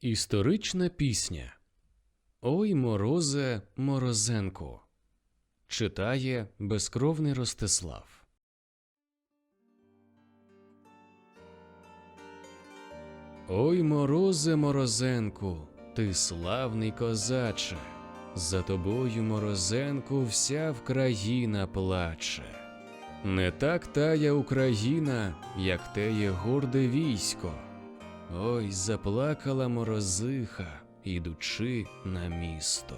Історична пісня Ой морозе морозенко читає безкровний Ростислав. Ой морозе морозенку, ти славний козаче, за тобою морозенку вся Вкраїна плаче. Не так тая Україна, як теє горде військо. Ой, заплакала морозиха, ідучи на місто.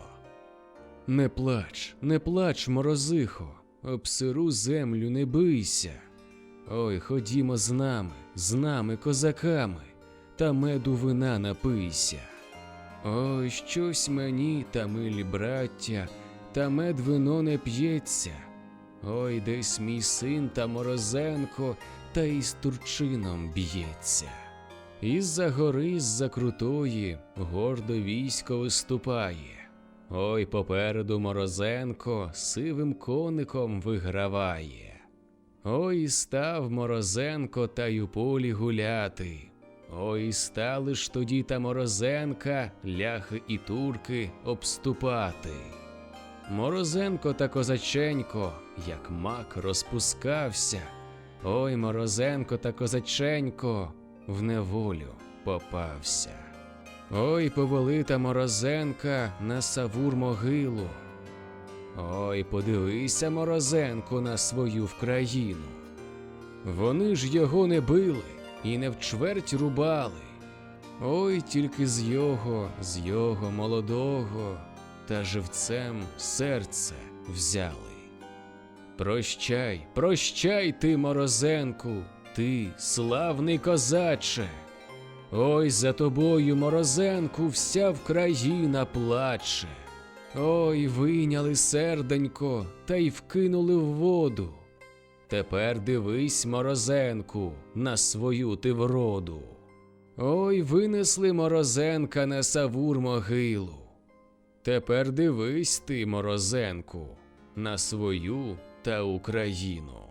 Не плач, не плач, морозихо, об сиру землю не бийся. Ой, ходімо з нами, з нами, козаками, та меду вина напийся. Ой, щось мені, та милі браття, та мед вино не п'ється. Ой, десь мій син та морозенко, та із турчином б'ється. Із-за гори, з-за крутої, гордо військо виступає. Ой, попереду Морозенко сивим коником виграває. Ой, став Морозенко та й у полі гуляти. Ой, стали ж тоді та Морозенка, ляхи і турки обступати. Морозенко та козаченько, як мак розпускався. Ой, Морозенко та козаченько в неволю попався. Ой, повелита Морозенка на Савур могилу. Ой, подивися, Морозенко, на свою вкраїну. Вони ж його не били і не вчверть рубали. Ой, тільки з його, з його молодого, та живцем серце взяли. Прощай, прощай ти, Морозенку, ти, славний козаче. Ой, за тобою, Морозенку, вся Вкраїна плаче. Ой, вийняли серденько та й вкинули в воду. Тепер дивись, Морозенку, на свою ти вроду. Ой, винесли Морозенка на Савур могилу. Тепер дивись ти, Морозенку, на свою та Україну.